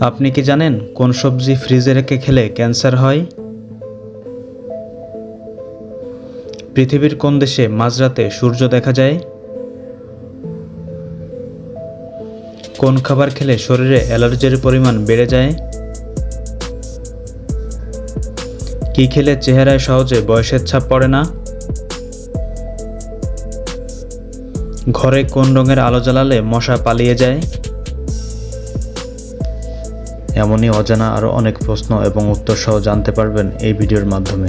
আপনি কি জানেন কোন সবজি ফ্রিজে রেখে খেলে ক্যান্সার হয়? পৃথিবীর কোন দেশে মাঝরাতে সূর্য দেখা যায়? কোন খাবার খেলে শরীরে অ্যালার্জির পরিমাণ বেড়ে যায়? কি খেলে চেহারায় সহজে বয়সের ছাপ পড়ে না? ঘরে কোন রঙের আলো জ্বালালে মশা পালিয়ে যায়? এমনই অজানা আরও অনেক প্রশ্ন এবং উত্তর সহ জানতে পারবেন এই ভিডিওর মাধ্যমে।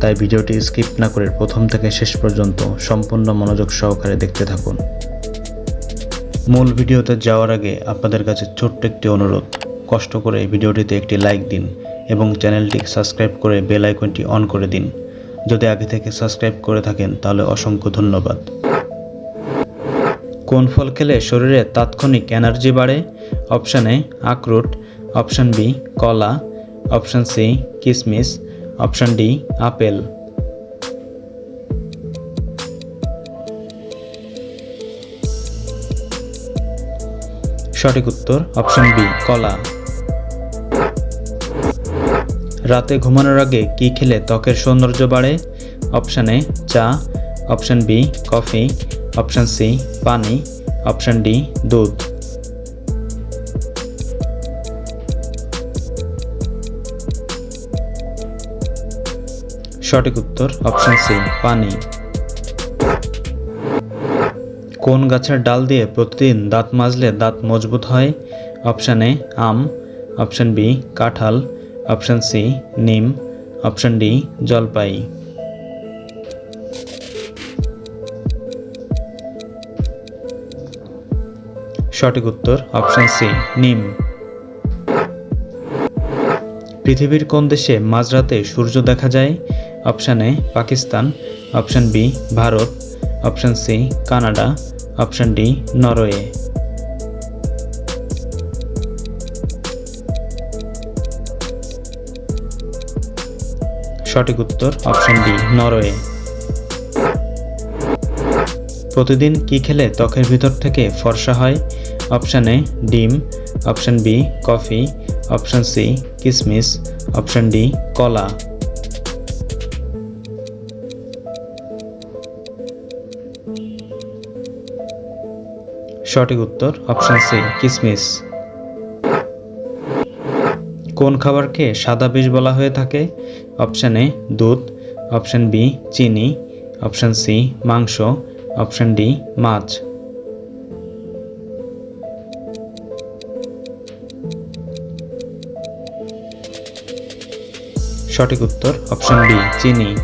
তাই ভিডিওটি স্কিপ না করে প্রথম থেকে শেষ পর্যন্ত সম্পূর্ণ মনোযোগ সহকারে দেখতে থাকুন। মূল ভিডিওতে যাওয়ার আগে আপনাদের কাছে ছোট্ট একটি অনুরোধ। কষ্ট করে ভিডিওটিতে একটি লাইক দিন এবং চ্যানেলটি সাবস্ক্রাইব করে বেল আইকনটি অন করে দিন। যদি আগে থেকে সাবস্ক্রাইব করে থাকেন তাহলে অসংখ্য ধন্যবাদ। কোন ফল খেলে শরীরে তাৎক্ষণিক এনার্জি বাড়ে? অপশান আখরোট। অপশান বি, কলা। অপশান সি কিশমিশ অপশান ডি, আপেল। সঠিক উত্তর অপশান বি, কলা। রাতে ঘুমানোর আগে কি খেলে ত্বকের সৌন্দর্য বাড়ে? অপশান এ, চা। Option B, coffee. Option C, পানি। অপশান ডি, দুধ। সঠিক উত্তর অপশন সি পানি। কোন গাছের ডাল দিয়ে প্রতিদিন দাঁত মাজলে দাঁত মজবুত হয়? অপশান এ আম। অপশান বি কাঁঠাল। অপশান সি নিম। অপশান ডি জলপাই। সঠিক উত্তর অপশান সি নিম। পৃথিবীর কোন দেশে মাঝরাতে সূর্য দেখা যায়? Option A, Pakistan. Option B, Bharat. Option C, Canada. Option D, Norway. সঠিক উত্তর, অপশান ডি নরওয়ে। প্রতিদিন কি খেলে ত্বকের ভিতর থেকে ফর্সা হয়? অপশান এ, ডিম। Option B, coffee. Option C, কিসমিস, অপশান ডি, কলা। সঠিক উত্তর, অপশান সি, কিসমিস। কোন খাবারকে সাদা বিষ বলা হয়ে থাকে? অপশান এ, দুধ, অপশান বি, চিনি, অপশান সি, মাংস, অপশান ডি, মাছ। সঠিক উত্তর, অপশান বি চিনি।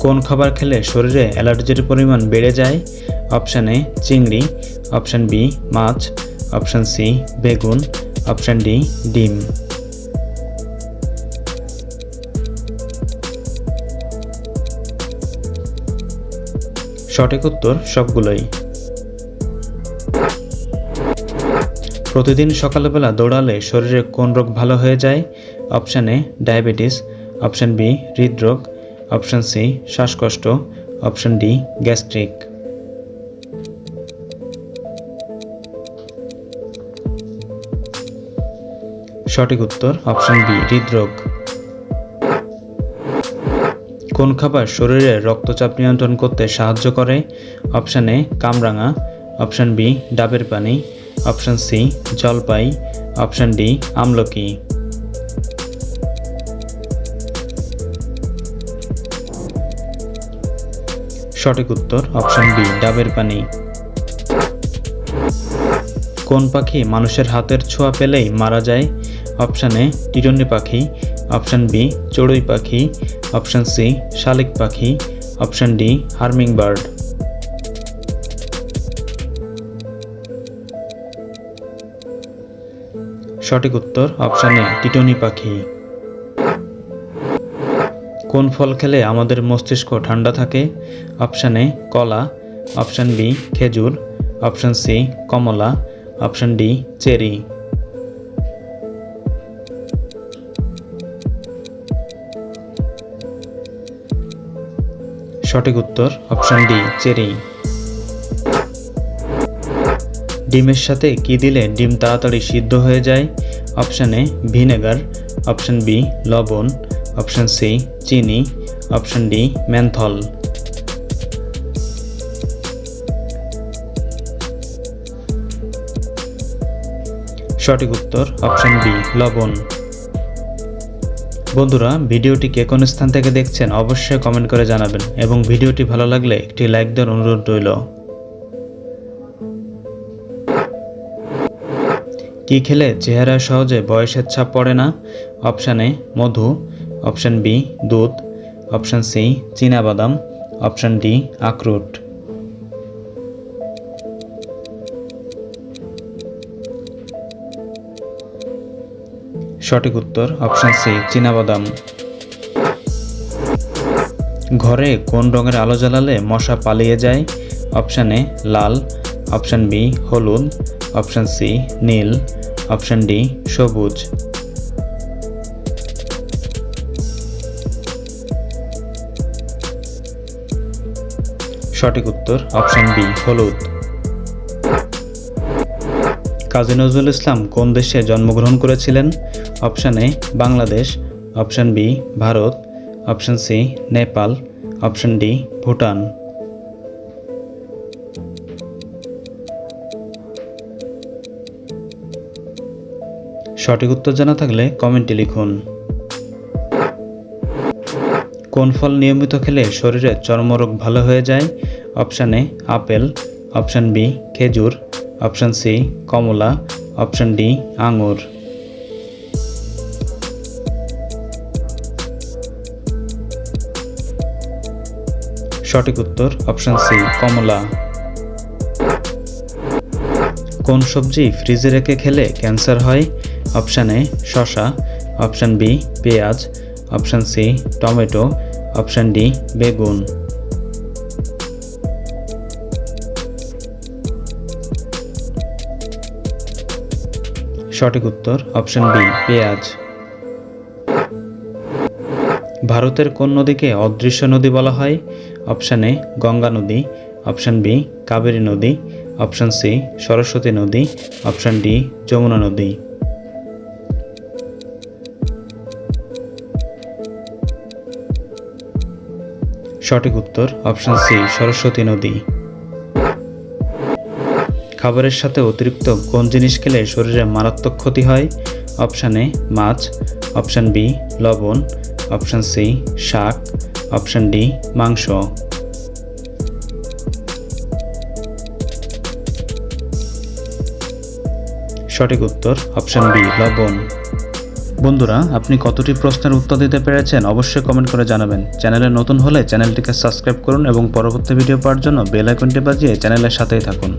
কোন খাবার খেলে শরীরে অ্যালার্জির পরিমাণ বেড়ে যায়? অপশান এ, চিংড়ি। অপশান বি, মাছ। অপশান সি, বেগুন। অপশান ডি, ডিম। সঠিক উত্তর সবগুলোই। প্রতিদিন সকালবেলা দৌড়ালে শরীরে কোন রোগ ভালো হয়ে যায়? Option A, diabetes, option B, হৃদরোগ, অপশান সি, শ্বাসকষ্ট, অপশান ডি, গ্যাস্ট্রিক। সঠিক উত্তর, অপশান বি, হৃদরোগ। কোন খাবার শরীরে রক্তচাপ নিয়ন্ত্রণ করতে সাহায্য করে? অপশান এ, কামরাঙা, অপশান বি, ডাবের পানি অপশান সি জলপাই অপশন ডি আমলকি সঠিক উত্তর অপশন বি ডাবের পানি। কোন পাখি মানুষের হাতের ছোঁয়া পেলেই মারা যায়? অপশান এ টিটনি পাখি। অপশান বি চড়ুই পাখি। অপশান সি শালিক পাখি। অপশান ডি হার্মিং বার্ড সঠিক উত্তর অপশান এ, টিটনি পাখি। কোন ফল খেলে আমাদের মস্তিষ্ক ঠান্ডা থাকে? অপশান এ, কলা। অপশান বি, খেজুর। অপশান সি, কমলা। Option D, cherry. সঠিক উত্তর অপশান ডি, চেরি। ডিমের সাথে কি দিলে ডিম তাড়াতাড়ি সিদ্ধ হয়ে যায়? Option A, vinegar, option B, লবণ, অপশান সি, চিনি, অপশান ডি ম্যানথল সঠিক উত্তর, অপশান বি, লবণ। বন্ধুরা, ভিডিওটি কে কোন স্থান থেকে দেখছেন অবশ্যই কমেন্ট করে জানাবেন এবং ভিডিওটি ভালো লাগলে একটি লাইক দেওয়ার অনুরোধ রইল। কি খেলে চেহারায় সহজে বয়সের ছাপ পড়ে না? অপশান এ, মধু। অপশান বি, দুধ। অপশান সি বাদাম অপশান ডি, আখরোট। সঠিক উত্তর, অপশান সি বাদাম ঘরে কোন রঙের আলো জ্বালালে মশা পালিয়ে যায়? অপশান এ, লাল। অপশান বি, হলুদ। অপশান সি, নীল। অপশান ডি, সবুজ। সঠিক উত্তর অপশান বি, হলুদ। কাজী নজরুল ইসলাম কোন দেশে জন্মগ্রহণ করেছিলেন? Option A, Bangladesh. Option B, Bharat. Option C, Nepal. Option D, Bhutan. সঠিক উত্তর জানা থাকলে কমেন্টে লিখুন। কোন ফল নিয়মিত খেলে শরীরে চর্মরোগ ভালো হয়ে যায়? Option A, apple, option B, খেজুর, অপশান সি, কমলা, অপশান ডি, আঙুর। সঠিক উত্তর, অপশান সি, কমলা। কোন সবজি ফ্রিজে রেখে খেলে ক্যান্সার হয়? অপশান এ শশা অপশান বি পেঁয়াজ, option C tomato, option D বেগুন। সঠিক উত্তর অপশান বি, পেঁয়াজ। ভারতের কোন নদীকে অদৃশ্য নদী বলা হয়? অপশান এ গঙ্গা নদী, অপশান বি কাবেরী নদী, অপশান সি সরস্বতী নদী, অপশান ডি যমুনা নদী। সঠিক উত্তর অপশন সি সরস্বতী নদী। খাবারের সাথে অতিরিক্ত কোন জিনিস খেলে শরীরে মারাত্মক ক্ষতি হয়? অপশান এ মাছ। অপশান বি লবণ। অপশান সি শাক। অপশান ডি মাংস। সঠিক উত্তর অপশান বি লবণ। বন্ধুরা, আপনি কতটি প্রশ্নের উত্তর দিতে পেরেছেন অবশ্যই কমেন্ট করে জানাবেন। চ্যানেলে নতুন হলে চ্যানেলটিকে সাবস্ক্রাইব করুন এবং পরবর্তী ভিডিও পাওয়ার জন্য বেল আইকনটি বাজিয়ে চ্যানেলের সাথেই থাকুন।